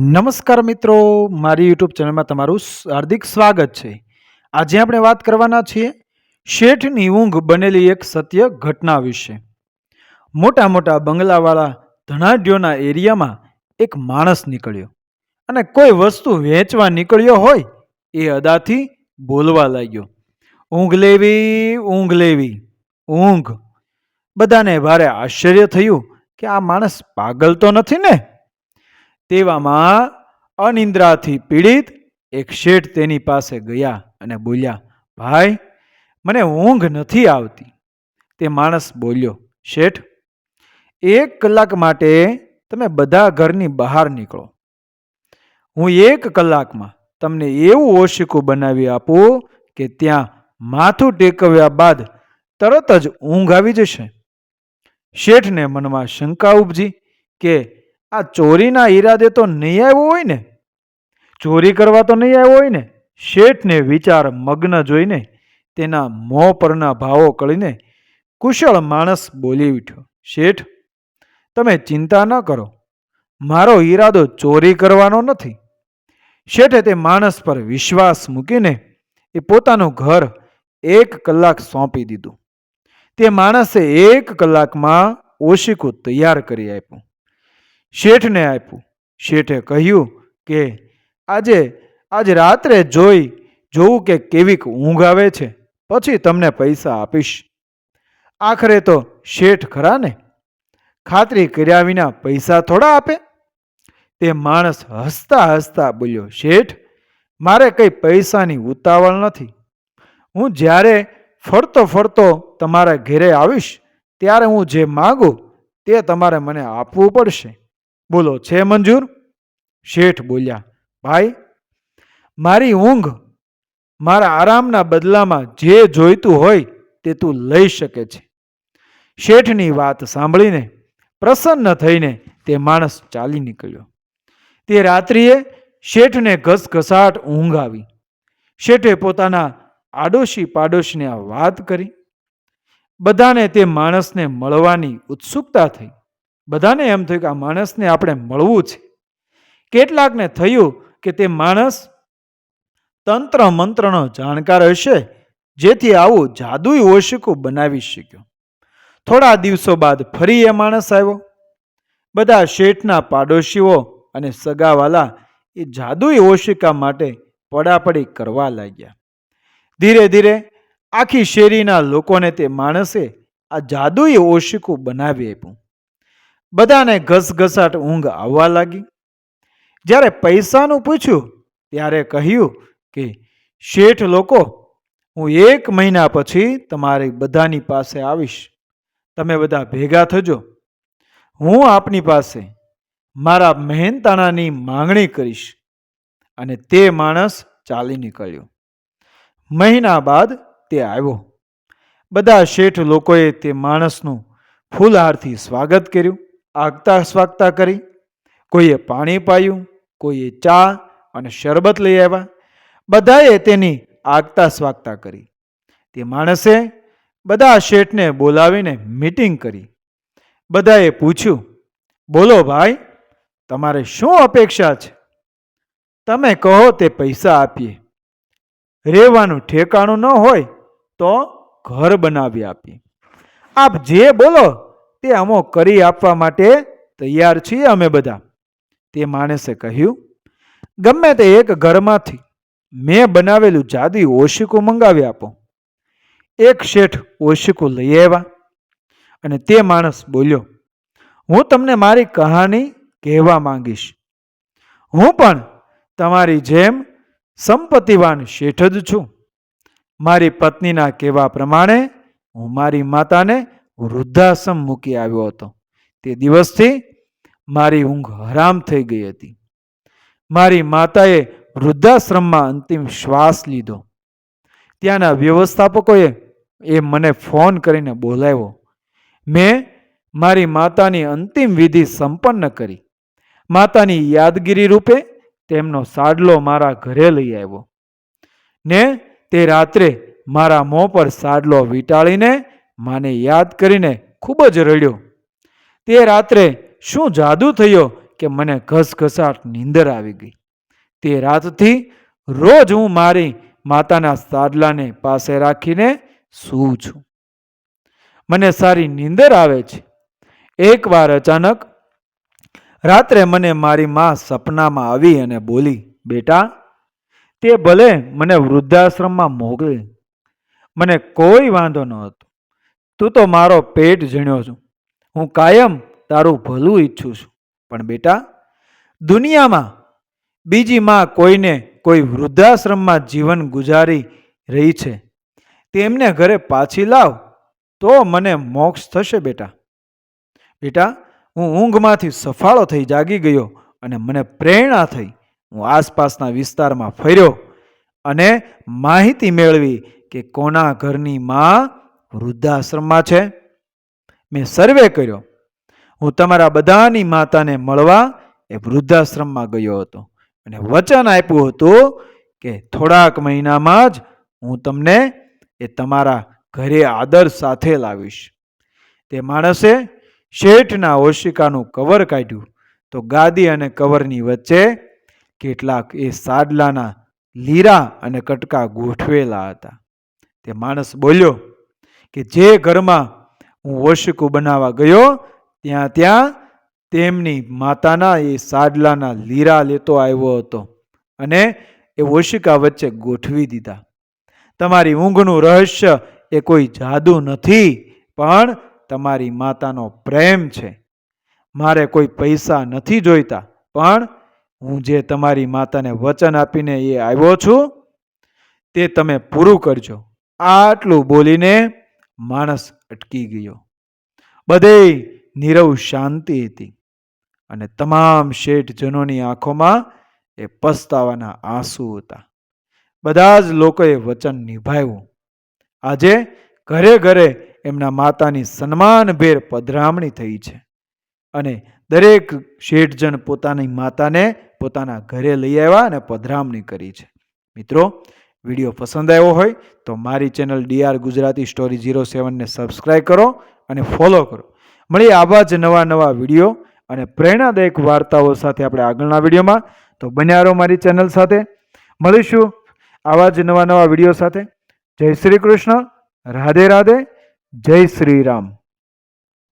નમસ્કાર મિત્રો, મારી યુટ્યુબ ચેનલમાં તમારું હાર્દિક સ્વાગત છે. આજે આપણે વાત કરવાના છીએ શેઠની ઊંઘ બનેલી એક સત્ય ઘટના વિશે. મોટા મોટા બંગલાવાળા ધનાઢ્યોના એરિયામાં એક માણસ નીકળ્યો અને કોઈ વસ્તુ વેચવા નીકળ્યો હોય એ અદાથી બોલવા લાગ્યો. ઊંઘ લેવી ઊંઘ લેવી, ઊંઘ. બધાને ભારે આશ્ચર્ય થયું કે આ માણસ પાગલ તો નથી ને? તેવામાં અનિંદ્રાથી પીડિત એક શેઠ તેની પાસે ગયા અને બોલ્યા, ભાઈ, મને ઊંઘ નથી આવતી. તે માણસ બોલ્યો, શેઠ, એક કલાક માટે તમે બધા ઘરની બહાર નીકળો. હું એક કલાકમાં તમને એવું ઓશિકું બનાવી આપું કે ત્યાં માથું ટેકવ્યા બાદ તરત જ ઊંઘ આવી જશે. શેઠને મનમાં શંકા ઉપજી કે આ ચોરીના ઈરાદે તો નહીં આવ્યો હોય ને? ચોરી કરવા તો નહીં આવ્યો હોય ને? શેઠને વિચાર મગ્ન જોઈને તેના મોં પરના ભાવો કળીને કુશળ માણસ બોલી ઉઠ્યો, શેઠ, તમે ચિંતા ન કરો. મારો ઈરાદો ચોરી કરવાનો નથી. શેઠે તે માણસ પર વિશ્વાસ મૂકીને એ પોતાનું ઘર એક કલાક સોંપી દીધું. તે માણસે એક કલાકમાં ઓશિકું તૈયાર કરી આપ્યું. શેઠને આપ્યું. શેઠે કહ્યું કે, આજે, આજ રાત્રે જોઈ જોવું કે કેવીક ઊંઘ આવે છે, પછી તમને પૈસા આપીશ. આખરે તો શેઠ ખરા ને ખાતરી કર્યા વિના પૈસા થોડા આપે. તે માણસ હસતા હસતા બોલ્યો, શેઠ, મારે કંઈ પૈસાની ઉતાવળ નથી. હું જ્યારે ફરતો ફરતો તમારા ઘેરે આવીશ, ત્યારે હું જે માગું તે તમારે મને આપવું પડશે. બોલો, છે મંજૂર? શેઠ બોલ્યા, ભાઈ, મારી ઊંઘ મારા આરામના બદલામાં જે જોઈતું હોય તે તું લઈ શકે છે. શેઠની વાત સાંભળીને, પ્રસન્ન થઈને તે માણસ ચાલી નીકળ્યો. તે રાત્રિએ શેઠને ઘસઘસાટ ઊંઘ આવી. શેઠે પોતાના આડોશી પાડોશીને આ વાત કરી. બધાને તે માણસને મળવાની ઉત્સુકતા થઈ. બધાને એમ થયું કે આ માણસને આપણે મળવું છે. કેટલાકને થયું કે તે માણસ તંત્ર મંત્રનો જાણકાર હશે, જેથી આવું જાદુઈ ઓશિકું બનાવી શક્યો. થોડા દિવસો બાદ ફરી એ માણસ આવ્યો. બધા શેઠના પાડોશીઓ અને સગાવાલા એ જાદુઈ ઓશિકા માટે પડાપડી કરવા લાગ્યા. ધીરે ધીરે આખી શેરીના લોકોને તે માણસે આ જાદુઈ ઓશિકું બનાવી આપ્યું. બધાને ઘસઘસાટ ઊંઘ આવવા લાગી. જ્યારે પૈસાનું પૂછ્યું, ત્યારે કહ્યું કે, શેઠ લોકો, હું એક મહિના પછી તમારી બધાની પાસે આવીશ. તમે બધા ભેગા થજો. હું આપની પાસે મારા મહેનતાણાની માંગણી કરીશ. અને તે માણસ ચાલી નીકળ્યો. મહિના બાદ તે આવ્યો. બધા શેઠ લોકોએ તે માણસનું ફૂલહારથી સ્વાગત કર્યું. આગતા સ્વાગતા કરી. કોઈએ પાણી પાયું, કોઈએ ચા અને શરબત લઈ આવ્યા. બધાએ તેની આગતા સ્વાગતા કરી. તે માણસે બધા શેઠને બોલાવીને મીટિંગ કરી. બધાએ પૂછ્યું, બોલો ભાઈ, તમારે શું અપેક્ષા છે? તમે કહો તે પૈસા આપીએ. રહેવાનું ઠેકાણું ન હોય તો ઘર બનાવી આપીએ. આપ જે બોલો તે અમો કરી આપવા માટે તૈયાર છીએ અમે બધા. તે માણસે કહ્યું, ગમે તે એક ઘરમાંથી મેં બનાવેલું જાદી ઓશિકું મંગાવી આપો. એક શેઠ ઓશિકું લઈ આવ્યા અને તે માણસ બોલ્યો, હું તમને મારી કહાની કહેવા માંગીશ. હું પણ તમારી જેમ સંપત્તિવાન શેઠ જ છું. મારી પત્નીના કહેવા પ્રમાણે હું મારી માતાને વૃદ્ધાશ્રમ મૂકી આવ્યો હતો. તે દિવસથી મારી ઊંઘ હરામ થઈ ગઈ હતી. મારી માતાએ વૃદ્ધાશ્રમમાં અંતિમ શ્વાસ લીધો. ત્યાંના વ્યવસ્થાપકોએ એ મને ફોન કરીને બોલાવ્યો. મેં મારી માતાની અંતિમ વિધિ સંપન્ન કરી. માતાની યાદગીરી રૂપે તેમનો સાડલો મારા ઘરે લઈ આવ્યો. ને તે રાત્રે મારા મોં પર સાડલો વીંટાળીને માને યાદ કરીને ખૂબ જ રડ્યો. તે રાત્રે શું જાદુ થયો કે મને ઘસઘસાટ નીંદર આવી ગઈ. તે રાતથી રોજ હું મારી માતાના સાદલાને પાસે રાખીને સૂ છું. મને સારી નીંદર આવે છે. એકવાર અચાનક રાત્રે મને મારી મા સપનામાં આવી અને બોલી, બેટા, તે ભલે મને વૃદ્ધાશ્રમમાં મોકલે, મને કોઈ વાંધો ન હતો તું તો મારો પેટ ઝીણ્યો છું. હું કાયમ તારું ભલું ઈચ્છું છું. પણ બેટા, દુનિયામાં બીજી માં કોઈને કોઈ વૃદ્ધાશ્રમમાં જીવન ગુજારી રહી છે. તેમને ઘરે પાછી લાવ, તો મને મોક્ષ થશે બેટા. બેટા, હું ઊંઘમાંથી સફાળો થઈ જાગી ગયો અને મને પ્રેરણા થઈ. હું આસપાસના વિસ્તારમાં ફર્યો અને માહિતી મેળવી કે કોના ઘરની માં વૃદ્ધાશ્રમમાં છે. મેં સર્વે કર્યો. હું તમારા બધાની માતાને મળવા એ વૃદ્ધાશ્રમમાં ગયો હતો. અને વચન આપ્યું હતું કે થોડાક મહિનામાં જ હું તમને એ તમારા ઘરે આદર સાથે લાવીશ. તે માણસે શેઠના ઓશિકાનું કવર કાઢ્યું. તો ગાદી અને કવરની વચ્ચે કેટલાક એ સાડલાના લીરા અને કટકા ગોઠવેલા હતા. તે માણસ બોલ્યો કે જે ઘરમાં હું ઓશિકું બનાવવા ગયો, ત્યાં ત્યાં તેમની માતાના એ સાડલાના લીરા લેતો આવ્યો હતો અને એ વશિકા વચ્ચે ગોઠવી દીધા. તમારી ઊંઘનું રહસ્ય એ કોઈ જાદુ નથી, પણ તમારી માતાનો પ્રેમ છે. મારે કોઈ પૈસા નથી જોઈતા, પણ હું જે તમારી માતાને વચન આપીને એ આવ્યો છું, તે તમે પૂરું કરજો. આટલું બોલીને માણસ અટકી ગયો. બધે નીરવ શાંતિ હતી અને તમામ શેઠજનોની આંખોમાં એ પસ્તાવાના આંસુ હતા. બધા જ લોકોએ વચન નિભાવ્યું. આજે ઘરે ઘરે એમના માતાની સન્માનભેર પધરામણી થઈ છે અને દરેક શેઠજન પોતાની માતાને પોતાના ઘરે લઈ આવ્યા અને પધરામણી કરી છે. મિત્રો વીડિયો પસંદ આવ્યો હોય તો મારી channel DR Gujarati story zero સેવનને subscribe કરો અને ફોલો કરો. મળીએ આવા જ નવા નવા વીડિયો અને પ્રેરણાદાયક વાર્તાઓ સાથે આપણે આગળના વિડીયોમાં. તો બન્યા રહો મારી ચેનલ સાથે. મળીશું આવા જ નવા નવા વીડિયો સાથે. જય શ્રી કૃષ્ણ. રાધે રાધે. જય શ્રી રામ.